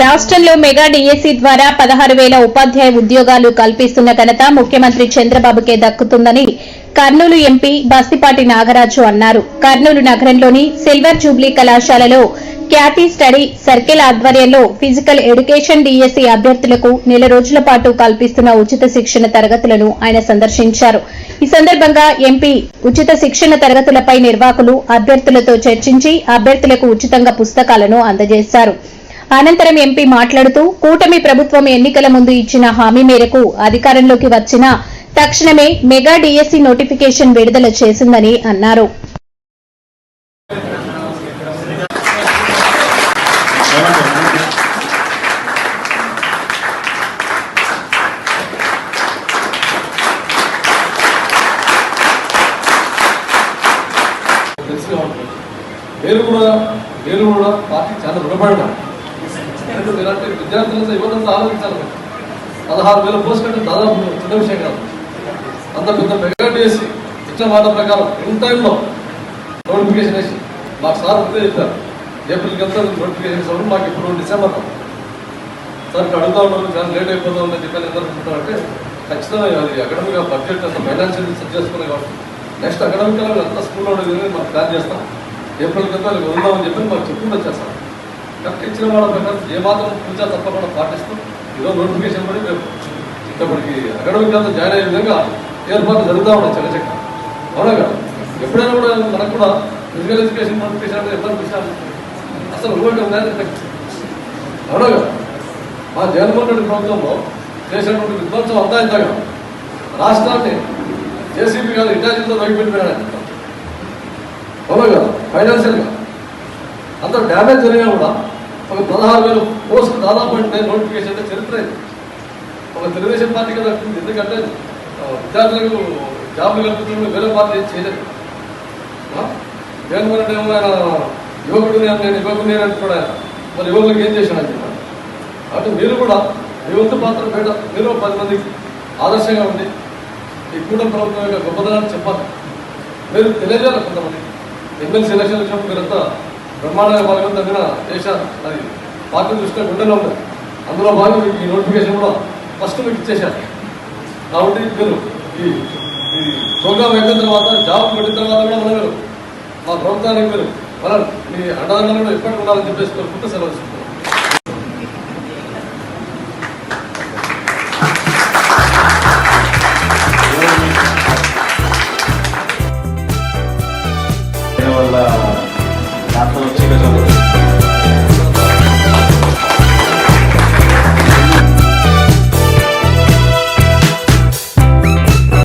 రాష్ట్రంలో mega DSC ద్వారా పదహారు వేల ఉపాధ్యాయ ఉద్యోగాలు కల్పిస్తున్న ఘనత ముఖ్యమంత్రి చంద్రబాబుకే దక్కుతుందని కర్నూలు ఎంపీ బస్తిపాటి నాగరాజు అన్నారు. కర్నూలు నగరంలోని సిల్వర్ జూబ్లీ కళాశాలలో ఖ్యాతి స్టడీ సర్కిల్ ఆధ్వర్యంలో ఫిజికల్ ఎడ్యుకేషన్ డిఎస్సీ అభ్యర్థులకు నెల రోజుల పాటు కల్పిస్తున్న ఉచిత శిక్షణ తరగతులను ఆయన సందర్శించారు. ఈ సందర్భంగా ఎంపీ ఉచిత శిక్షణ తరగతులపై నిర్వాహకులు అభ్యర్థులతో చర్చించి అభ్యర్థులకు ఉచితంగా పుస్తకాలను అందజేశారు. అనంతరం ఎంపీ మాట్లాడుతూ కూటమి ప్రభుత్వం ఎన్నికల ముందు ఇచ్చిన హామీ మేరకు అధికారంలోకి వచ్చిన తక్షణమే మెగా డిఎస్సీ నోటిఫికేషన్ విడుదల చేసిందని అన్నారు. నేను కూడా నేను కూడా పార్టీ చాలా రుణపడినా ఇలాంటి విద్యార్థులతో ఇవ్వడంతో ఆలోచించాలి పదహారు వేల పోస్ట్ అంటే దాదాపు చిన్న విషయం కాదు. అంత పెద్ద మెగా చేసి ఇచ్చిన మాట ప్రకారం ఇన్ టైంలో నోటిఫికేషన్ వేసి మాకు సార్ ముందే చెప్పారు. ఏప్రిల్కి వెళ్తే నోటిఫికేషన్ ఇస్తాము మాకు ఇప్పుడు డిసెంబర్ సార్ ఇక్కడ అడుగుతా ఉన్నాను చాలా లేట్ అయిపోతాం అని చెప్పి అందరూ అనుకుంటారంటే ఖచ్చితంగా అది అకాడమిక్ బడ్జెట్ అంత ఫైనాన్షియల్ సెట్ చేసుకునే కాబట్టి నెక్స్ట్ అకాడమిక్ అంతా స్కూల్లో ఉండేది మనం ప్లాన్ చేస్తాం. ఏప్రిల్ కింద ఉందామని చెప్పి మాకు చెప్పుకుంటూ వచ్చేస్తాం. ప్రకటించిన ఇచ్చిన వాళ్ళ ప్రకారం ఏ పూజ తప్పకుండా పాటిస్తూ ఈరోజు నోటిఫికేషన్ పడి మేము ఇప్పటికి అకాడమిక్ అంతా జాయిన్ అయ్యే విధంగా ఏర్పాట్లు జరుగుతూ ఉన్నాయి చక్కచక్క. అవునా కదా? ఎప్పుడైనా కూడా మనకు కూడా ఫిజికల్ ఎడ్యుకేషన్ నోటిఫికేషన్ అంటే ఎప్పుడు విషయాలు అసలు ఊరికి అవునా కదా? మా జగన్మోహన్ రెడ్డి ప్రభుత్వంలో చేసినటువంటి విధ్వంసం అంతా ఇంతగా రాష్ట్రాన్ని జేసీబీ కాదు ఇటాలీతో వైపెట్టిపోయాడు అవునా కదా? ఫైనాన్షియల్గా అంత డ్యామేజ్ జరిగినా కూడా ఒక పదహారు వేల పోస్టులు దాదాపు అంటే నోటిఫికేషన్ అంటే చరిత్ర ఒక తెలుగుదేశం పార్టీ కదా ఎందుకంటే విద్యార్థులకు జాబ్లు కల్పించడం వేరే పార్టీ చేయలేదు. ఆ? జగన్మోహన్ రెడ్డి ఏమో ఆయన యువకుడు నేను నేను యువకుడు నేను అంటున్నాడు ఆయన మరి యువకులకు ఏం చేశాను అని చెప్పాడు అటు మీరు కూడా మీ వంతు పాత్ర బయట మీరు పది మందికి ఆదర్శంగా ఉండి ఈ కూటమి ప్రభుత్వం యొక్క గొప్పదనాన్ని చెప్పాలి. మీరు తెలియజేయాలి కొంతమంది. ఎమ్మెల్సీ ఎలక్షన్ వచ్చినప్పుడు మీరంతా బ్రహ్మాండంగా పాల్గొని తగిన దేశ అది పార్టీ దృష్టిలో గుండెలో ఉంది అందులో భాగంగా ఈ నోటిఫికేషన్ కూడా ఫస్ట్ మీకు ఇచ్చేశారు. కాబట్టి మీరు ఈ ఈ ప్రోగ్రామ్ అయిపోయిన తర్వాత జాబ్ పెట్టిన తర్వాత కూడా మనం మీరు మా ప్రభుత్వానికి మీరు మన మీ అండదండలు ఎప్పటికి ఉండాలని చెప్పేసి కోరుకుంటూ సెలవు వల్ల 나도 집에서